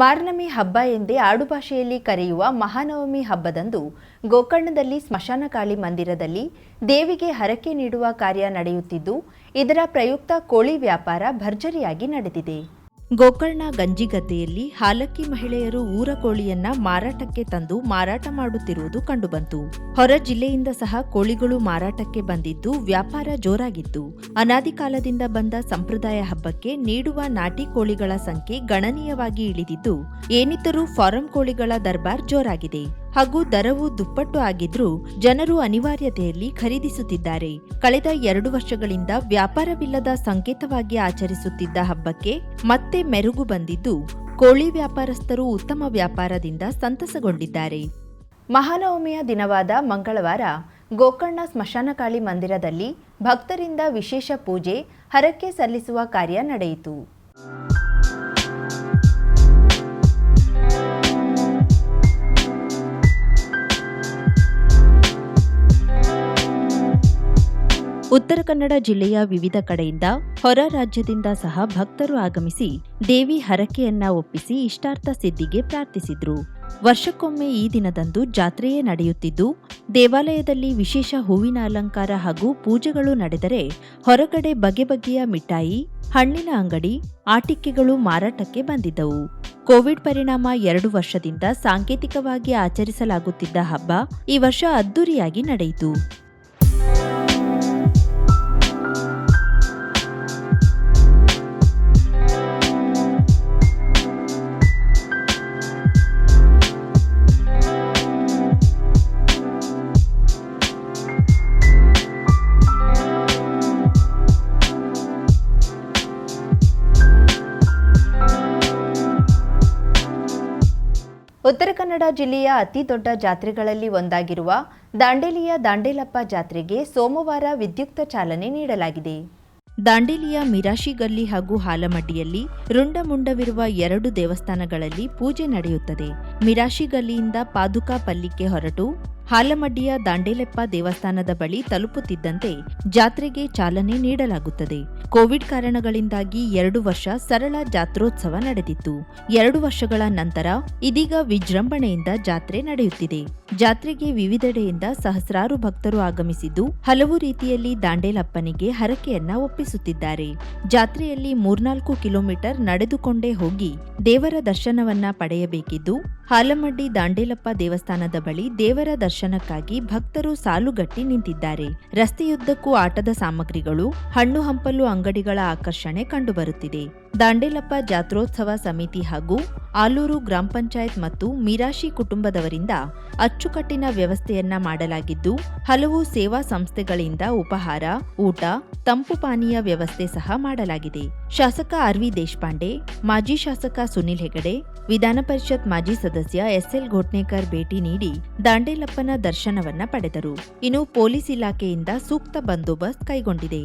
ಮಾರ್ನಮಿ ಹಬ್ಬ ಎಂದೇ ಆಡುಭಾಷೆಯಲ್ಲಿ ಕರೆಯುವ ಮಹಾನವಮಿ ಹಬ್ಬದಂದು ಗೋಕರ್ಣದಲ್ಲಿ ಸ್ಮಶಾನಕಾಳಿ ಮಂದಿರದಲ್ಲಿ ದೇವಿಗೆ ಹರಕೆ ನೀಡುವ ಕಾರ್ಯ ನಡೆಯುತ್ತಿದ್ದು ಇದರ ಪ್ರಯುಕ್ತ ಕೋಳಿ ವ್ಯಾಪಾರ ಭರ್ಜರಿಯಾಗಿ ನಡೆದಿದೆ ಗೋಕರ್ಣ ಗಂಜಿಗದ್ದೆಯಲ್ಲಿ ಹಾಲಕ್ಕಿ ಮಹಿಳೆಯರು ಊರ ಕೋಳಿಯನ್ನ ಮಾರಾಟಕ್ಕೆ ತಂದು ಮಾರಾಟ ಮಾಡುತ್ತಿರುವುದು ಕಂಡುಬಂತು ಹೊರ ಜಿಲ್ಲೆಯಿಂದ ಸಹ ಕೋಳಿಗಳು ಮಾರಾಟಕ್ಕೆ ಬಂದಿದ್ದು ವ್ಯಾಪಾರ ಜೋರಾಗಿತ್ತು ಅನಾದಿ ಕಾಲದಿಂದ ಬಂದ ಸಂಪ್ರದಾಯ ಹಬ್ಬಕ್ಕೆ ನೀಡುವ ನಾಟಿ ಕೋಳಿಗಳ ಸಂಖ್ಯೆ ಗಣನೀಯವಾಗಿ ಇಳಿದಿದ್ದು ಏನಿದ್ದರೂ ಫಾರಂ ಕೋಳಿಗಳ ದರ್ಬಾರ್ ಜೋರಾಗಿದೆ ಹಾಗೂ ದರವು ದುಪ್ಪಟ್ಟು ಆಗಿದ್ರೂ ಜನರು ಅನಿವಾರ್ಯತೆಯಲ್ಲಿ ಖರೀದಿಸುತ್ತಿದ್ದಾರೆ ಕಳೆದ ಎರಡು ವರ್ಷಗಳಿಂದ ವ್ಯಾಪಾರವಿಲ್ಲದ ಸಂಕೇತವಾಗಿ ಆಚರಿಸುತ್ತಿದ್ದ ಹಬ್ಬಕ್ಕೆ ಮತ್ತೆ ಮೆರುಗು ಬಂದಿದ್ದು ಕೋಳಿ ವ್ಯಾಪಾರಸ್ಥರು ಉತ್ತಮ ವ್ಯಾಪಾರದಿಂದ ಸಂತಸಗೊಂಡಿದ್ದಾರೆ ಮಹಾನವಮಿಯ ದಿನವಾದ ಮಂಗಳವಾರ ಗೋಕರ್ಣ ಸ್ಮಶಾನಕಾಳಿ ಮಂದಿರದಲ್ಲಿ ಭಕ್ತರಿಂದ ವಿಶೇಷ ಪೂಜೆ ಹರಕೆ ಸಲ್ಲಿಸುವ ಕಾರ್ಯ ನಡೆಯಿತು ಉತ್ತರ ಕನ್ನಡ ಜಿಲ್ಲೆಯ ವಿವಿಧ ಕಡೆಯಿಂದ ಹೊರ ರಾಜ್ಯದಿಂದ ಸಹ ಭಕ್ತರು ಆಗಮಿಸಿ ದೇವಿ ಹರಕೆಯನ್ನ ಒಪ್ಪಿಸಿ ಇಷ್ಟಾರ್ಥ ಸಿದ್ದಿಗೆ ಪ್ರಾರ್ಥಿಸಿದ್ರು ವರ್ಷಕ್ಕೊಮ್ಮೆ ಈ ದಿನದಂದು ಜಾತ್ರೆಯೇ ನಡೆಯುತ್ತಿದ್ದು ದೇವಾಲಯದಲ್ಲಿ ವಿಶೇಷ ಹೂವಿನ ಅಲಂಕಾರ ಹಾಗೂ ಪೂಜೆಗಳು ನಡೆದರೆ ಹೊರಗಡೆ ಬಗೆ ಬಗೆಯ ಮಿಠಾಯಿ ಹಣ್ಣಿನ ಅಂಗಡಿ ಆಟಿಕೆಗಳು ಮಾರಾಟಕ್ಕೆ ಬಂದಿದ್ದವು ಕೋವಿಡ್ ಪರಿಣಾಮ ಎರಡು ವರ್ಷದಿಂದ ಸಾಂಕೇತಿಕವಾಗಿ ಆಚರಿಸಲಾಗುತ್ತಿದ್ದ ಹಬ್ಬ ಈ ವರ್ಷ ಅದ್ದೂರಿಯಾಗಿ ನಡೆಯಿತು ಜಿಲ್ಲೆಯ ಅತಿ ದೊಡ್ಡ ಜಾತ್ರೆಗಳಲ್ಲಿ ಒಂದಾಗಿರುವ ದಾಂಡೇಲಿಯ ದಾಂಡೇಲಪ್ಪ ಜಾತ್ರೆಗೆ ಸೋಮವಾರ ವಿದ್ಯುಕ್ತ ಚಾಲನೆ ನೀಡಲಾಗಿದೆ ದಾಂಡೇಲಿಯ ಮಿರಾಶಿಗಲ್ಲಿ ಹಾಗೂ ಹಾಲಮಟ್ಟಿಯಲ್ಲಿ ರುಂಡಮುಂಡವಿರುವ ಎರಡು ದೇವಸ್ಥಾನಗಳಲ್ಲಿ ಪೂಜೆ ನಡೆಯುತ್ತದೆ ಮಿರಾಶಿಗಲ್ಲಿಯಿಂದ ಪಾದುಕಾ ಪಲ್ಲಿಕ್ಕೆ ಹೊರಟು ಹಾಲಮಡ್ಡಿಯ ದಾಂಡೇಲೆಪ್ಪ ದೇವಸ್ಥಾನದ ಬಳಿ ತಲುಪುತ್ತಿದ್ದಂತೆ ಜಾತ್ರೆಗೆ ಚಾಲನೆ ನೀಡಲಾಗುತ್ತದೆ ಕೋವಿಡ್ ಕಾರಣಗಳಿಂದಾಗಿ ಎರಡು ವರ್ಷ ಸರಳ ಜಾತ್ರೋತ್ಸವ ನಡೆದಿತ್ತು ಎರಡು ವರ್ಷಗಳ ನಂತರ ಇದೀಗ ವಿಜೃಂಭಣೆಯಿಂದ ಜಾತ್ರೆ ನಡೆಯುತ್ತಿದೆ ಜಾತ್ರೆಗೆ ವಿವಿಧೆಡೆಯಿಂದ ಸಹಸ್ರಾರು ಭಕ್ತರು ಆಗಮಿಸಿದ್ದು ಹಲವು ರೀತಿಯಲ್ಲಿ ದಾಂಡೇಲಪ್ಪನಿಗೆ ಹರಕೆಯನ್ನ ಒಪ್ಪಿಸುತ್ತಿದ್ದಾರೆ ಜಾತ್ರೆಯಲ್ಲಿ ಮೂರ್ನಾಲ್ಕು ಕಿಲೋಮೀಟರ್ ನಡೆದುಕೊಂಡೇ ಹೋಗಿ ದೇವರ ದರ್ಶನವನ್ನ ಪಡೆಯಬೇಕಿದ್ದು ಹಾಲಮಡ್ಡಿ ದಾಂಡೇಲಪ್ಪ ದೇವಸ್ಥಾನದ ಬಳಿ ದೇವರ ದರ್ಶನ ದರ್ಶನಕ್ಕಾಗಿ ಭಕ್ತರು ಸಾಲುಗಟ್ಟಿ ನಿಂತಿದ್ದಾರೆ ರಸ್ತೆಯುದ್ದಕ್ಕೂ ಆಟದ ಸಾಮಗ್ರಿಗಳು ಹಣ್ಣು ಹಂಪಲು ಅಂಗಡಿಗಳ ಆಕರ್ಷಣೆ ಕಂಡುಬರುತ್ತಿದೆ ದಾಂಡೇಲಪ್ಪ ಜಾತ್ರೋತ್ಸವ ಸಮಿತಿ ಹಾಗೂ ಆಲೂರು ಗ್ರಾಮ ಪಂಚಾಯತ್ ಮತ್ತು ಮಿರಾಶಿ ಕುಟುಂಬದವರಿಂದ ಅಚ್ಚುಕಟ್ಟಿನ ವ್ಯವಸ್ಥೆಯನ್ನ ಮಾಡಲಾಗಿದ್ದು ಹಲವು ಸೇವಾ ಸಂಸ್ಥೆಗಳಿಂದ ಉಪಹಾರ ಊಟ ತಂಪು ಪಾನೀಯ ವ್ಯವಸ್ಥೆ ಸಹ ಮಾಡಲಾಗಿದೆ ಶಾಸಕ ಆರ್ವಿ ದೇಶಪಾಂಡೆ ಮಾಜಿ ಶಾಸಕ ಸುನಿಲ್ ಹೆಗಡೆ ವಿಧಾನಪರಿಷತ್ ಮಾಜಿ ಸದಸ್ಯ ಎಸ್ಎಲ್ ಘೋಟ್ನೇಕರ್ ಭೇಟಿ ನೀಡಿ ದಾಂಡೇಲಪ್ಪನ ದರ್ಶನವನ್ನ ಪಡೆದರು ಇನ್ನು ಪೊಲೀಸ್ ಇಲಾಖೆಯಿಂದ ಸೂಕ್ತ ಬಂದೋಬಸ್ತ್ ಕೈಗೊಂಡಿದೆ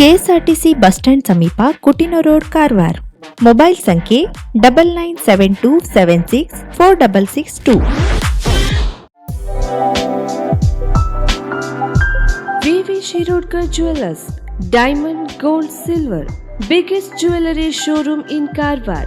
ಕೆಎಸ್ಆರ್ಟಿಸಿ ಬಸ್ ಸ್ಟ್ಯಾಂಡ್ ಸಮೀಪ ಕುಟಿನ ರೋಡ್ ಕಾರವಾರ ಮೊಬೈಲ್ ಸಂಖ್ಯೆ double nine seven two seven six four double six two VV Shirodkar jewellers diamond gold silver biggest jewellery showroom in Karwar